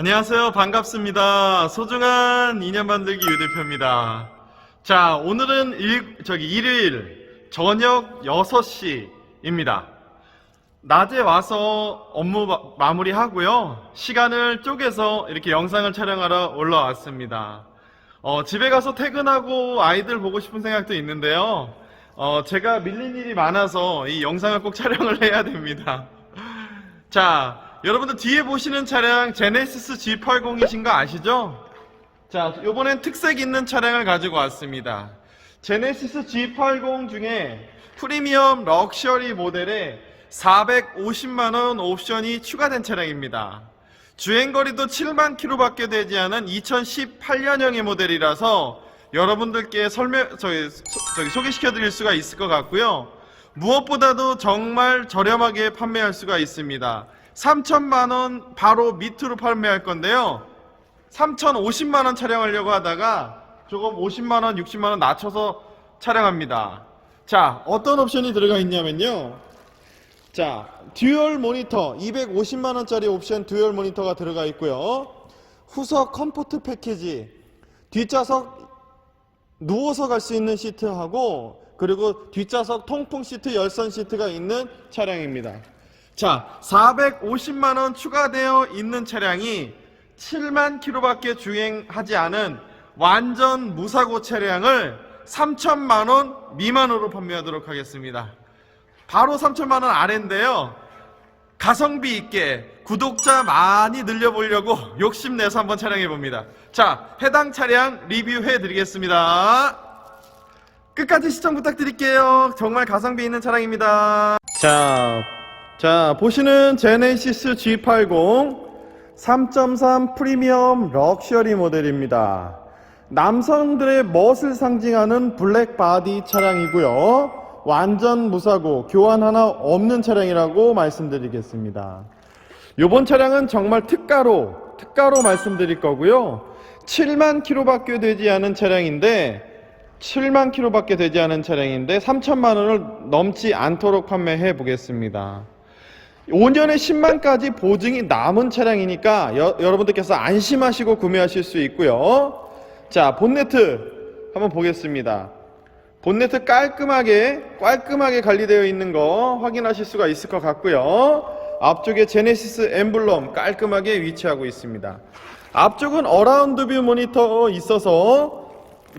안녕하세요. 반갑습니다. 소중한 인연 만들기 유 대표입니다. 자, 오늘은 일, 저기 일요일 저녁 6시입니다. 낮에 와서 업무 마, 마무리 하고요. 시간을 쪼개서 이렇게 영상을 촬영하러 올라왔습니다. 어, 집에 가서 퇴근하고 아이들 보고 싶은 생각도 있는데요. 어, 제가 밀린 일이 많아서 이 영상을 꼭 촬영을 해야 됩니다. 자, 여러분들 뒤에 보시는 차량 제네시스 G80이신 거 아시죠? 자, 요번엔 특색 있는 차량을 가지고 왔습니다. 제네시스 G80 중에 프리미엄 럭셔리 모델에 450만원 옵션이 추가된 차량입니다. 주행거리도 7만 킬로밖에 되지 않은 2018년형의 모델이라서 여러분들께 설명, 저기, 소, 저기 소개시켜 드릴 수가 있을 것 같고요. 무엇보다도 정말 저렴하게 판매할 수가 있습니다. 3천만 원 바로 밑으로 판매할 건데요. 3,050만 원 촬영하려고 하다가 조금 50만 원, 60만 원 낮춰서 촬영합니다. 자, 어떤 옵션이 들어가 있냐면요. 자, 듀얼 모니터 250만 원짜리 옵션 듀얼 모니터가 들어가 있고요. 후석 컴포트 패키지 뒷좌석 누워서 갈 수 있는 시트하고 그리고 뒷좌석 통풍 시트 열선 시트가 있는 차량입니다. 자, 450만 원 추가되어 있는 차량이 7만 킬로밖에 주행하지 않은 완전 무사고 차량을 3천만 원 미만으로 판매하도록 하겠습니다. 바로 3천만 원 아래인데요. 가성비 있게 구독자 많이 늘려보려고 욕심내서 한번 촬영해 봅니다. 자, 해당 차량 리뷰해 드리겠습니다. 끝까지 시청 부탁드릴게요. 정말 가성비 있는 차량입니다. 자, 자, 보시는 제네시스 G80 3.3 프리미엄 럭셔리 모델입니다. 남성들의 멋을 상징하는 블랙 바디 차량이고요. 완전 무사고 교환 하나 없는 차량이라고 말씀드리겠습니다. 이번 차량은 정말 특가로 특가로 말씀드릴 거고요. 7만 킬로밖에 되지 않은 차량인데 7만 킬로밖에 되지 않은 차량인데 3천만 원을 넘지 않도록 판매해 보겠습니다. 5년에 10만까지 보증이 남은 차량이니까 여, 여러분들께서 안심하시고 구매하실 수 있고요. 자, 본네트 한번 보겠습니다. 본네트 깔끔하게 깔끔하게 관리되어 있는 거 확인하실 수가 있을 것 같고요. 앞쪽에 제네시스 엠블럼 깔끔하게 위치하고 있습니다. 앞쪽은 어라운드 뷰 모니터 있어서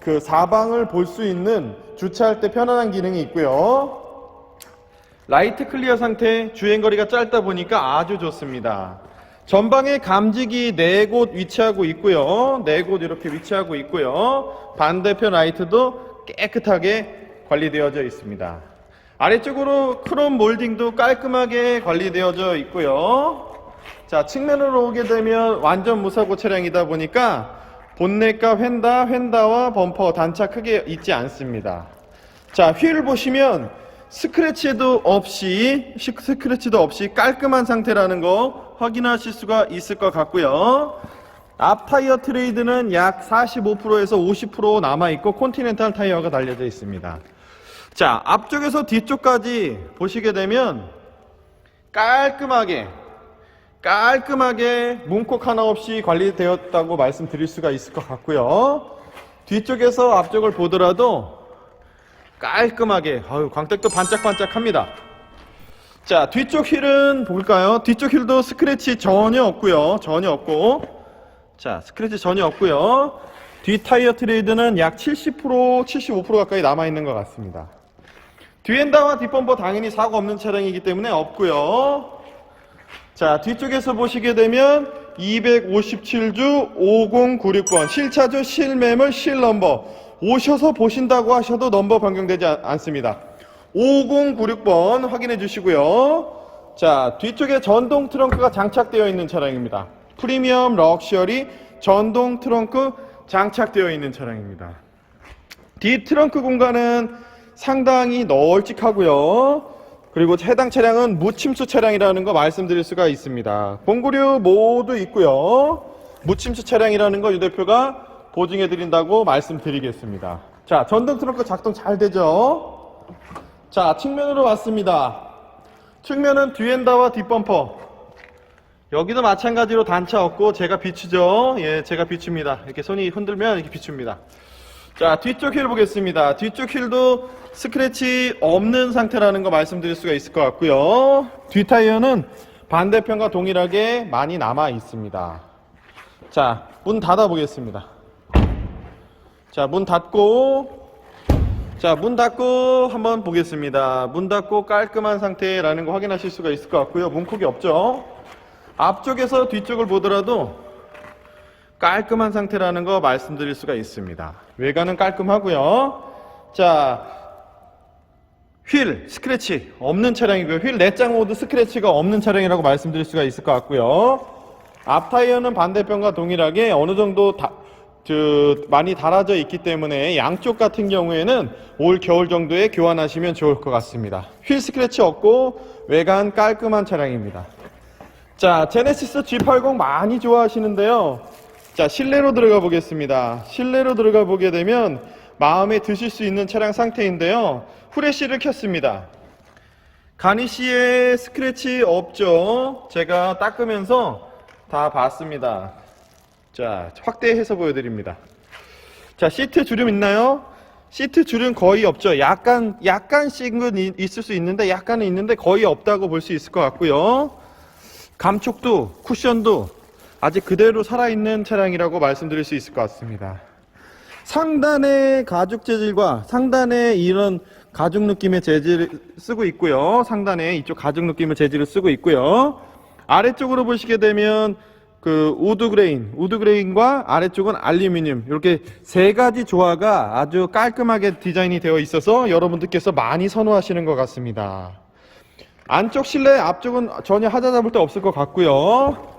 그 사방을 볼 수 있는 주차할 때 편안한 기능이 있고요. 라이트 클리어 상태 주행거리가 짧다 보니까 아주 좋습니다. 전방에 감지기 4곳 위치하고 있고요. 4곳 이렇게 위치하고 있고요. 반대편 라이트도 깨끗하게 관리되어져 있습니다. 아래쪽으로 크롬 몰딩도 깔끔하게 관리되어져 있고요. 자, 측면으로 오게 되면 완전 무사고 차량이다 보니까 본넷과 휀다, 휀다와 범퍼 단차 크게 있지 않습니다. 자, 휠 보시면 스크래치도 없이 스크래치도 없이 깔끔한 상태라는 거 확인하실 수가 있을 것 같고요. 앞 타이어 트레이드는 약 45%에서 50% 남아 있고 콘티넨탈 타이어가 달려져 있습니다. 자, 앞쪽에서 뒤쪽까지 보시게 되면 깔끔하게 깔끔하게 문콕 하나 없이 관리되었다고 말씀드릴 수가 있을 것 같고요. 뒤쪽에서 앞쪽을 보더라도 깔끔하게 아유 광택도 반짝반짝합니다. 자 뒤쪽 휠은 볼까요? 뒤쪽 휠도 스크래치 전혀 없고요. 전혀 없고 자 스크래치 전혀 없고요. 뒤 타이어 트레이드는 약 70% 75% 가까이 남아 있는 것 같습니다. 뒤엔다와 뒷범퍼 당연히 사고 없는 차량이기 때문에 없고요. 자 뒤쪽에서 보시게 되면 257주 5096번 실차주 실매물 실넘버 오셔서 보신다고 하셔도 넘버 변경되지 않- 않습니다. 5096번 확인해 주시고요. 자, 뒤쪽에 전동 트렁크가 장착되어 있는 차량입니다. 프리미엄 럭셔리 전동 트렁크 장착되어 있는 차량입니다. 뒤 트렁크 공간은 상당히 널찍하고요. 그리고 해당 차량은 무침수 차량이라는 거 말씀드릴 수가 있습니다. 공구류 모두 있고요. 무침수 차량이라는 거 유 대표가 보증해 드린다고 말씀드리겠습니다. 자, 전동 트렁크 작동 잘 되죠? 자, 측면으로 왔습니다. 측면은 뒤엔다와 뒷범퍼 여기도 마찬가지로 단차 없고 제가 비추죠. 예, 제가 비춥니다. 이렇게 손이 흔들면 이렇게 비춥니다. 자, 뒤쪽 휠 보겠습니다. 뒤쪽 휠도 스크래치 없는 상태라는 거 말씀드릴 수가 있을 것 같고요. 뒤 타이어는 반대편과 동일하게 많이 남아 있습니다. 자, 문 닫아 보겠습니다. 자, 문 닫고 자, 문 닫고 한번 보겠습니다. 문 닫고 깔끔한 상태라는 거 확인하실 수가 있을 것 같고요. 문콕이 없죠. 앞쪽에서 뒤쪽을 보더라도 깔끔한 상태라는 거 말씀드릴 수가 있습니다. 외관은 깔끔하고요. 자, 휠 스크래치 없는 차량이고요. 휠 내장 모드 스크래치가 없는 차량이라고 말씀드릴 수가 있을 것 같고요. 앞 타이어는 반대편과 동일하게 어느 정도 다, 저, 많이 달아져 있기 때문에 양쪽 같은 경우에는 올 겨울 정도에 교환하시면 좋을 것 같습니다. 휠 스크래치 없고 외관 깔끔한 차량입니다. 자, 제네시스 G80 많이 좋아하시는데요. 자, 실내로 들어가 보겠습니다. 실내로 들어가 보게 되면 마음에 드실 수 있는 차량 상태인데요. 후레쉬를 켰습니다. 가니시에 스크래치 없죠? 제가 닦으면서 다 봤습니다. 자, 확대해서 보여드립니다. 자, 시트 주름 있나요? 시트 주름 거의 없죠. 약간, 약간씩은 이- 있을 수 있는데, 약간은 있는데 거의 없다고 볼 수 있을 것 같고요. 감촉도, 쿠션도 아직 그대로 살아있는 차량이라고 말씀드릴 수 있을 것 같습니다. 상단의 가죽 재질과 상단의 이런 가죽 느낌의 재질을 쓰고 있고요. 상단에 이쪽 가죽 느낌의 재질을 쓰고 있고요. 아래쪽으로 보시게 되면 그 우드 그레인, 우드 그레인과 아래쪽은 알루미늄 이렇게 세 가지 조화가 아주 깔끔하게 디자인이 되어 있어서 여러분들께서 많이 선호하시는 것 같습니다. 안쪽 실내 앞쪽은 전혀 하자 잡을 데 없을 것 같고요.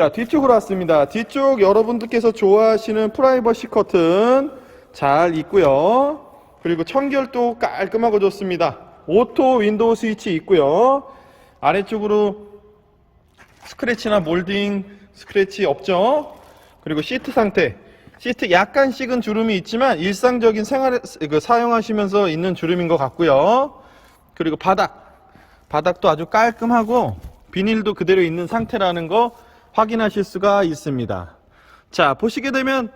자, 뒤쪽으로 왔습니다. 뒤쪽 여러분들께서 좋아하시는 프라이버시 커튼 잘 있고요. 그리고 청결도 깔끔하고 좋습니다. 오토 윈도우 스위치 있고요. 아래쪽으로 스크래치나 몰딩 스크래치 없죠? 그리고 시트 상태. 시트 약간씩은 주름이 있지만 일상적인 생활에 그 사용하시면서 있는 주름인 것 같고요. 그리고 바닥. 바닥도 아주 깔끔하고 비닐도 그대로 있는 상태라는 거 확인하실 수가 있습니다. 자, 보시게 되면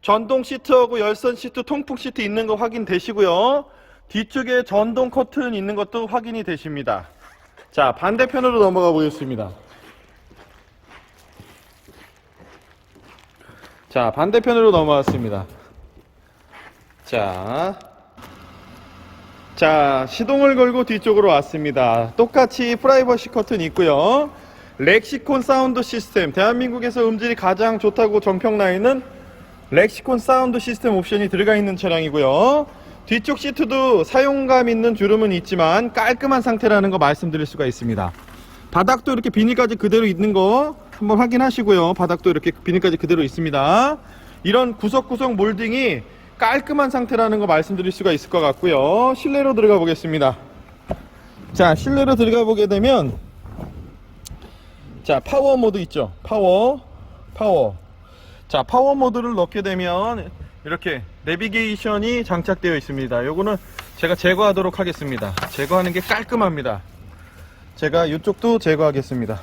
전동 시트하고 열선 시트, 통풍 시트 있는 거 확인되시고요. 뒤쪽에 전동 커튼 있는 것도 확인이 되십니다. 자, 반대편으로 넘어가 보겠습니다. 자, 반대편으로 넘어왔습니다. 자, 자, 시동을 걸고 뒤쪽으로 왔습니다. 똑같이 프라이버시 커튼 있고요. 렉시콘 사운드 시스템. 대한민국에서 음질이 가장 좋다고 정평나 있는 렉시콘 사운드 시스템 옵션이 들어가 있는 차량이고요. 뒤쪽 시트도 사용감 있는 주름은 있지만 깔끔한 상태라는 거 말씀드릴 수가 있습니다. 바닥도 이렇게 비닐까지 그대로 있는 거 한번 확인하시고요. 바닥도 이렇게 비닐까지 그대로 있습니다. 이런 구석구석 몰딩이 깔끔한 상태라는 거 말씀드릴 수가 있을 것 같고요. 실내로 들어가 보겠습니다. 자, 실내로 들어가 보게 되면 자, 파워 모드 있죠. 파워, 파워. 자, 파워 모드를 넣게 되면 이렇게 내비게이션이 장착되어 있습니다. 요거는 제가 제거하도록 하겠습니다. 제거하는 게 깔끔합니다. 제가 이쪽도 제거하겠습니다.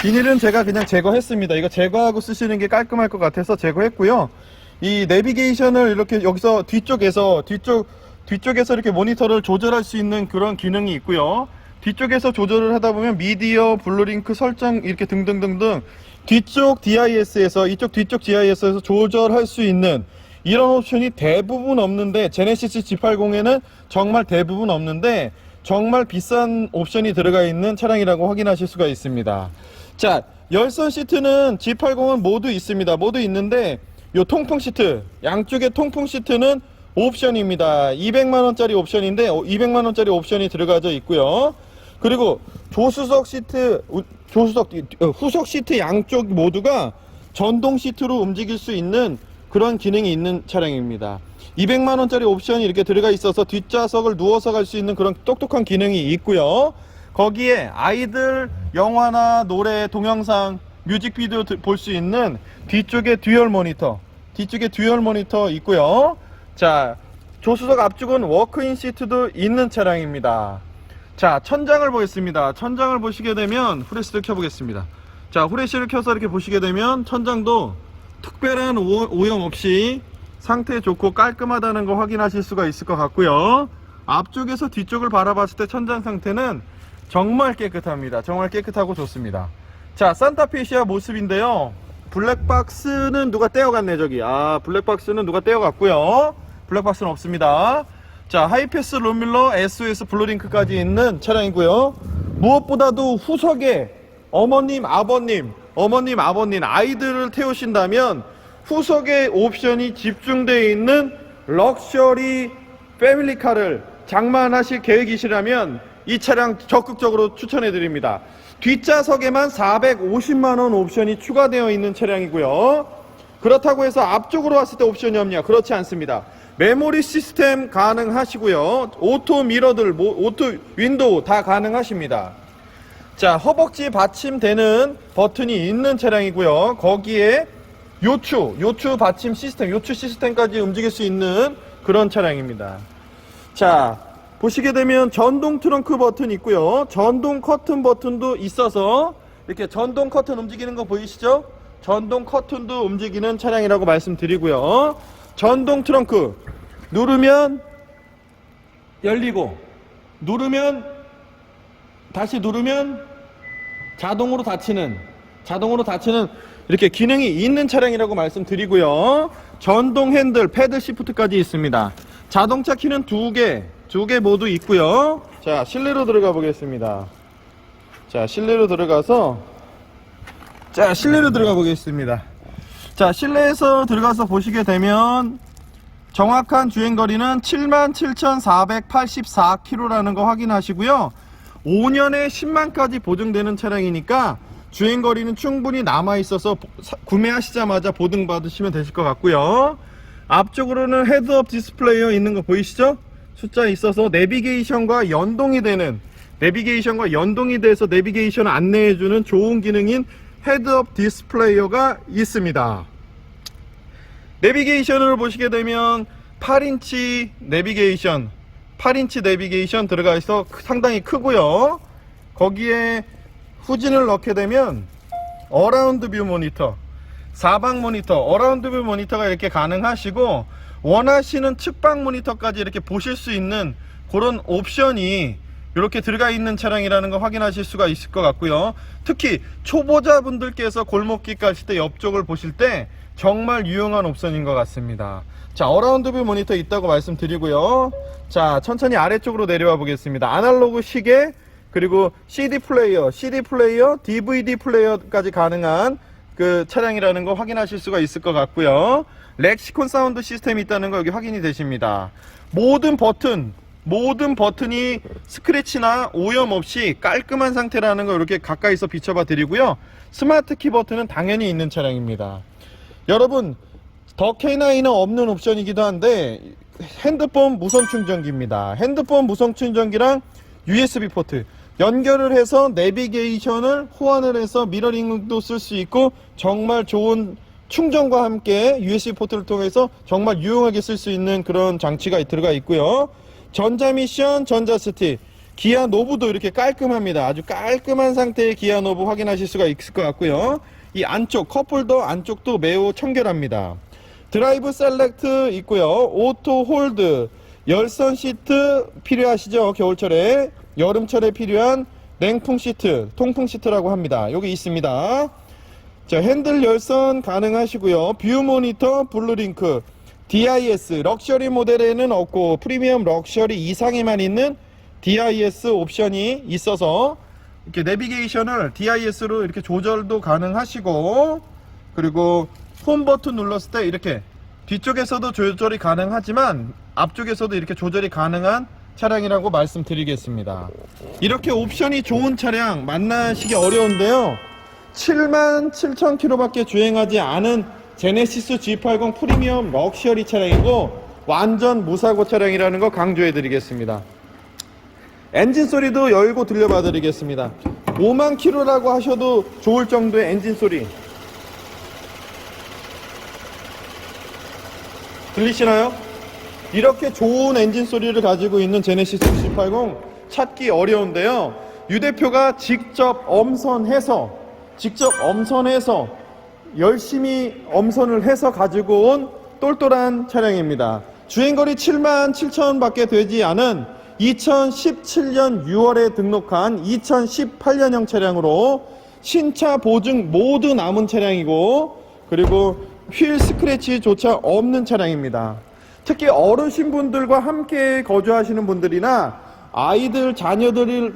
비닐은 제가 그냥 제거했습니다. 이거 제거하고 쓰시는 게 깔끔할 것 같아서 제거했고요. 이 내비게이션을 이렇게 여기서 뒤쪽에서 뒤쪽 뒤쪽에서 이렇게 모니터를 조절할 수 있는 그런 기능이 있고요. 뒤쪽에서 조절을 하다 보면 미디어, 블루링크 설정 이렇게 등등등등 뒤쪽 DIS에서 이쪽 뒤쪽 DIS에서 조절할 수 있는 이런 옵션이 대부분 없는데 제네시스 G80에는 정말 대부분 없는데 정말 비싼 옵션이 들어가 있는 차량이라고 확인하실 수가 있습니다. 자, 열선 시트는 G80은 모두 있습니다. 모두 있는데 요 통풍 시트 양쪽의 통풍 시트는 옵션입니다. 200만 원짜리 옵션인데 200만 원짜리 옵션이 들어가져 있고요. 그리고 조수석 시트 우- 조수석 어, 후석 시트 양쪽 모두가 전동 시트로 움직일 수 있는 그런 기능이 있는 차량입니다. 200만 원짜리 옵션이 이렇게 들어가 있어서 뒷좌석을 누워서 갈 수 있는 그런 똑똑한 기능이 있고요. 거기에 아이들 영화나 노래, 동영상, 뮤직비디오 볼 수 있는 뒤쪽에 듀얼 모니터, 뒤쪽에 듀얼 모니터 있고요. 자, 조수석 앞쪽은 워크인 시트도 있는 차량입니다. 자, 천장을 보겠습니다. 천장을 보시게 되면 후레쉬를 켜보겠습니다. 자, 후레쉬를 켜서 이렇게 보시게 되면 천장도 특별한 오- 오염 없이 상태 좋고 깔끔하다는 거 확인하실 수가 있을 것 같고요. 앞쪽에서 뒤쪽을 바라봤을 때 천장 상태는 정말 깨끗합니다. 정말 깨끗하고 좋습니다. 자, 산타페시아 모습인데요. 블랙박스는 누가 떼어갔네, 저기. 아, 블랙박스는 누가 떼어갔고요. 블랙박스는 없습니다. 자, 하이패스 롬밀러 SOS 블루링크까지 있는 차량이고요. 무엇보다도 후석에 어머님, 아버님, 어머님, 아버님, 아이들을 태우신다면 후석에 옵션이 집중되어 있는 럭셔리 패밀리카를 장만하실 계획이시라면 이 차량 적극적으로 추천해 드립니다. 뒷좌석에만 450만원 옵션이 추가되어 있는 차량이고요. 그렇다고 해서 앞쪽으로 왔을 때 옵션이 없냐? 그렇지 않습니다. 메모리 시스템 가능하시고요. 오토 미러들, 모- 오토 윈도우 다 가능하십니다. 자, 허벅지 받침되는 버튼이 있는 차량이고요. 거기에 요추, 요추 받침 시스템, 요추 시스템까지 움직일 수 있는 그런 차량입니다. 자, 보시게 되면 전동 트렁크 버튼 있고요. 전동 커튼 버튼도 있어서 이렇게 전동 커튼 움직이는 거 보이시죠? 전동 커튼도 움직이는 차량이라고 말씀드리고요. 전동 트렁크 누르면 열리고 누르면 다시 누르면 자동으로 닫히는 자동으로 닫히는 이렇게 기능이 있는 차량이라고 말씀드리고요. 전동 핸들, 패드 시프트까지 있습니다. 자동차 키는 두 개, 두 개 모두 있고요. 자, 실내로 들어가 보겠습니다. 자, 실내로 들어가서 자, 실내로 들어가 보겠습니다. 자, 실내에서 들어가서 보시게 되면 정확한 주행 거리는 77,484km라는 거 확인하시고요. 5년에 10만까지 보증되는 차량이니까 주행 거리는 충분히 남아 있어서 구매하시자마자 보증 받으시면 되실 것 같고요. 앞쪽으로는 헤드업 디스플레이어 있는 거 보이시죠? 숫자 있어서 내비게이션과 연동이 되는 내비게이션과 연동이 돼서 내비게이션 안내해주는 좋은 기능인 헤드업 디스플레이어가 있습니다. 내비게이션을 보시게 되면 8인치 내비게이션 8인치 내비게이션 들어가 있어 상당히 크고요 거기에 후진을 넣게 되면 어라운드 뷰 모니터 사방 모니터 어라운드 뷰 모니터가 이렇게 가능하시고 원하시는 측방 모니터까지 이렇게 보실 수 있는 그런 옵션이 이렇게 들어가 있는 차량이라는 거 확인하실 수가 있을 것 같고요. 특히 초보자분들께서 골목길 가실 때 옆쪽을 보실 때 정말 유용한 옵션인 것 같습니다. 자, 어라운드 뷰 모니터 있다고 말씀드리고요. 자, 천천히 아래쪽으로 내려와 보겠습니다. 아날로그 시계, 그리고 CD 플레이어, CD 플레이어, DVD 플레이어까지 가능한 그 차량이라는 거 확인하실 수가 있을 것 같고요. 렉시콘 사운드 시스템이 있다는 거 여기 확인이 되십니다. 모든 버튼, 모든 버튼이 스크래치나 오염 없이 깔끔한 상태라는 거 이렇게 가까이서 비춰봐 드리고요. 스마트 키 버튼은 당연히 있는 차량입니다. 여러분, 더 K9은 없는 옵션이기도 한데 핸드폰 무선 충전기입니다. 핸드폰 무선 충전기랑 USB 포트 연결을 해서 내비게이션을 호환을 해서 미러링도 쓸 수 있고 정말 좋은 충전과 함께 USB 포트를 통해서 정말 유용하게 쓸 수 있는 그런 장치가 들어가 있고요. 전자 미션, 전자 스틱, 기아 노브도 이렇게 깔끔합니다. 아주 깔끔한 상태의 기아 노브 확인하실 수가 있을 것 같고요. 이 안쪽 컵홀더 안쪽도 매우 청결합니다. 드라이브 셀렉트 있고요. 오토 홀드, 열선 시트 필요하시죠? 겨울철에 여름철에 필요한 냉풍 시트, 통풍 시트라고 합니다. 여기 있습니다. 자, 핸들 열선 가능하시고요. 뷰 모니터, 블루링크, DIS, 럭셔리 모델에는 없고 프리미엄 럭셔리 이상에만 있는 DIS 옵션이 있어서 이렇게 내비게이션을 DIS로 이렇게 조절도 가능하시고 그리고 홈 버튼 눌렀을 때 이렇게 뒤쪽에서도 조절이 가능하지만 앞쪽에서도 이렇게 조절이 가능한 차량이라고 말씀드리겠습니다. 이렇게 옵션이 좋은 차량 만나시기 어려운데요. 7만 7천 킬로밖에 주행하지 않은 제네시스 G80 프리미엄 럭셔리 차량이고 완전 무사고 차량이라는 거 강조해 드리겠습니다. 엔진 소리도 열고 들려봐 드리겠습니다. 5만 킬로라고 하셔도 좋을 정도의 엔진 소리. 들리시나요? 이렇게 좋은 엔진 소리를 가지고 있는 제네시스 G80 찾기 어려운데요. 유 대표가 직접 엄선해서 직접 엄선해서 열심히 엄선을 해서 가지고 온 똘똘한 차량입니다. 주행거리 7만 7천 밖에 되지 않은 2017년 6월에 등록한 2018년형 차량으로 신차 보증 모두 남은 차량이고 그리고 휠 스크래치조차 없는 차량입니다. 특히 어르신분들과 함께 거주하시는 분들이나 아이들 자녀들을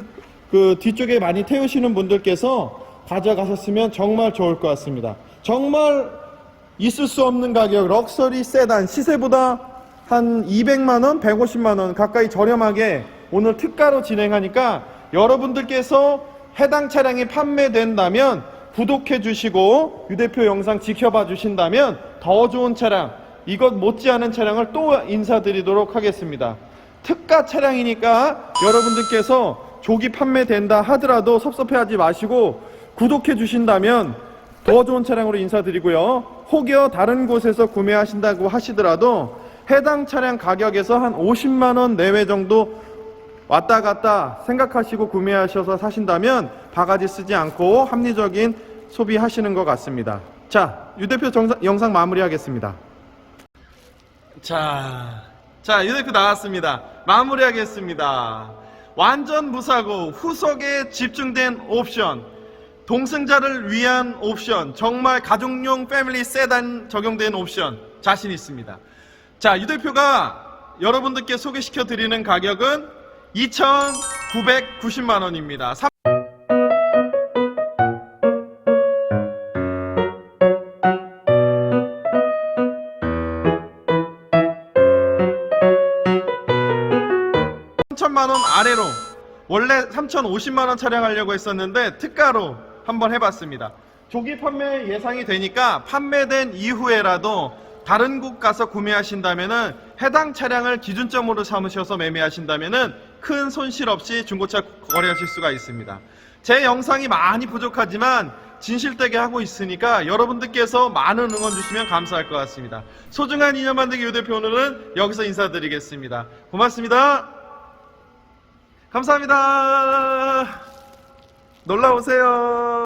그 뒤쪽에 많이 태우시는 분들께서 가져가셨으면 정말 좋을 것 같습니다. 정말 있을 수 없는 가격 럭셔리 세단 시세보다 한 200만 원, 150만 원 가까이 저렴하게 오늘 특가로 진행하니까 여러분들께서 해당 차량이 판매된다면 구독해 주시고 유 대표 영상 지켜봐 주신다면 더 좋은 차량 이것 못지않은 차량을 또 인사드리도록 하겠습니다. 특가 차량이니까 여러분들께서 조기 판매된다 하더라도 섭섭해하지 마시고 구독해 주신다면 더 좋은 차량으로 인사드리고요. 혹여 다른 곳에서 구매하신다고 하시더라도 해당 차량 가격에서 한 50만 원 내외 정도 왔다 갔다 생각하시고 구매하셔서 사신다면 바가지 쓰지 않고 합리적인 소비하시는 것 같습니다. 자, 유 대표 정상- 영상 마무리하겠습니다. 자, 자, 유 대표 나왔습니다. 마무리하겠습니다. 완전 무사고 후속에 집중된 옵션, 동승자를 위한 옵션, 정말 가족용 패밀리 세단 적용된 옵션 자신 있습니다. 자, 유 대표가 여러분들께 소개시켜 드리는 가격은 2,990만 원입니다. 3천만 원 아래로 원래 3,050만 원 촬영하려고 했었는데 특가로 한번 해봤습니다. 조기 판매 예상이 되니까 판매된 이후에라도 다른 곳 가서 구매하신다면은 해당 차량을 기준점으로 삼으셔서 매매하신다면은 큰 손실 없이 중고차 거래하실 수가 있습니다. 제 영상이 많이 부족하지만 진실되게 하고 있으니까 여러분들께서 많은 응원 주시면 감사할 것 같습니다. 소중한 인연 만들기 유 대표 오늘은 여기서 인사드리겠습니다. 고맙습니다. 감사합니다. 놀러 오세요.